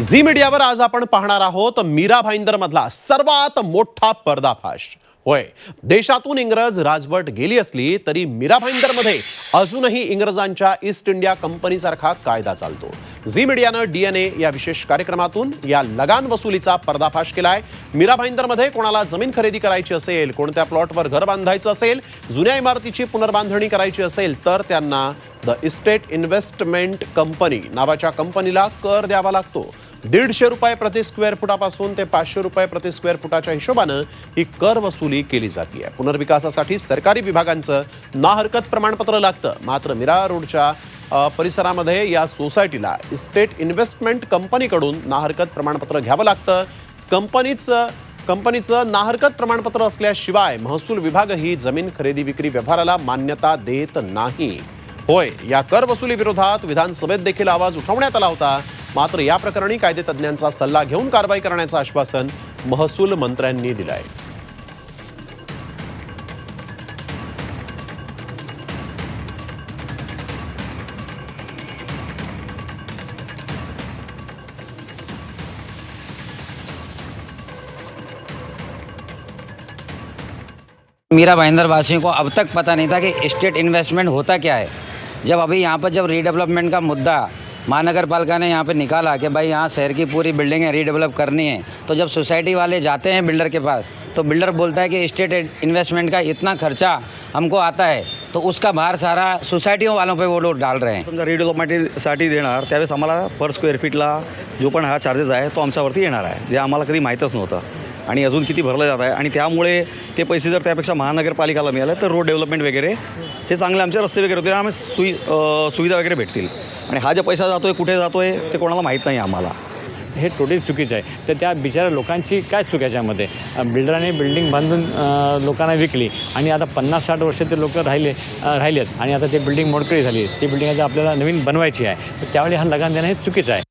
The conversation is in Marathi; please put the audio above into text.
झी मीडियावर आज आपण पाहणार आहोत मीरा भाईंदर मधला सर्वात मोठा पर्दाफाश. होय देशातून इंग्रज राजवट गेली असली तरी मीरा भाईंदरमध्ये अजूनही इंग्रजांच्या ईस्ट इंडिया कंपनीसारखा कायदा चालतो. झी मीडियानं डीएनए या विशेष कार्यक्रमातून या लगान वसुलीचा पर्दाफाश केलाय. मीरा भाईंदरमध्ये कोणाला जमीन खरेदी करायची असेल कोणत्या प्लॉटवर घर बांधायचं असेल जुन्या इमारतीची पुनर्बांधणी करायची असेल तर त्यांना द इस्टेट इन्व्हेस्टमेंट कंपनी नावाच्या कंपनीला कर द्यावा लागतो. दीडशे रुपये प्रति स्क्वेअर फुटापासून ते पाचशे रुपये प्रति स्क्वेअर फुटाच्या हिशोबानं ही कर वसुली केली जाते पुनर्विकासासाठी सरकारी विभागांचं ना हरकत प्रमाणपत्र लागतं. मात्र मिरा रोडच्या परिसरामध्ये या सोसायटीला इस्टेट इन्व्हेस्टमेंट कंपनीकडून ना हरकत प्रमाणपत्र घ्यावं लागतं. कंपनीचं कंपनीचं नाहरकत प्रमाणपत्र असल्याशिवाय महसूल विभागही जमीन खरेदी विक्री व्यवहाराला मान्यता देत नाही. होय या कर वसुली विरोधात विधानसभेत देखील आवाज उठवण्यात आला होता. मात्र या प्रकरणी कायदेतज्ज्ञांचा सल्ला घेऊन कारवाई करण्याचं आश्वासन महसूल मंत्र्यांनी दिलंय. मीरा भाईंदर वासियों को अब तक पता नहीं था कि स्टेट इन्वेस्टमेंट होता क्या है। जब अभी यहाँ पर जब रीडेवलपमेंट का मुद्दा महानगर पालिका ने यहाँ पे निकाला कि भाई यहाँ शहर की पूरी बिल्डिंगें रीडेवलप करनी है। तो जब सोसाइटी वाले जाते हैं बिल्डर के पास तो बिल्डर बोलता है कि स्टेट इन्वेस्टमेंट का इतना खर्चा हमको आता है तो उसका भार सारा सोसायटियों वालों पे वो लोग डाल रहे हैं। समजा रिडेव्हलपमेंटसाठी देणार, त्यावेळेस पर स्क्वेअर फीटला जो हा चार्जेस आहे तो येणार आहे, जे आम्हाला कधी माहीतच नव्हतं. आणि अजून किती भरलं जात आहे. आणि त्यामुळे ते पैसे जर त्यापेक्षा महानगरपालिकाला मिळाले तर रोड डेव्हलपमेंट वगैरे हे चांगले आमचे रस्ते वगैरे होतील आम्ही सुई सुविधा वगैरे भेटतील. आणि हा जो पैसा जातो आहे कुठे जातो आहे ते कोणाला माहीत नाही आम्हाला. हे टोटली चुकीचं आहे. तर त्या बिचाऱ्या लोकांची काय चूक याच्यामध्ये? बिल्डराने बिल्डिंग बांधून लोकांना विकली आणि आता पन्नास साठ वर्ष ते लोक राहिले राहिलेत आणि आता ते बिल्डिंग मोडकळी झाली. ती बिल्डिंग आता आपल्याला नवीन बनवायची आहे. तर त्यावेळी हा लगान देणं हे चुकीचं आहे.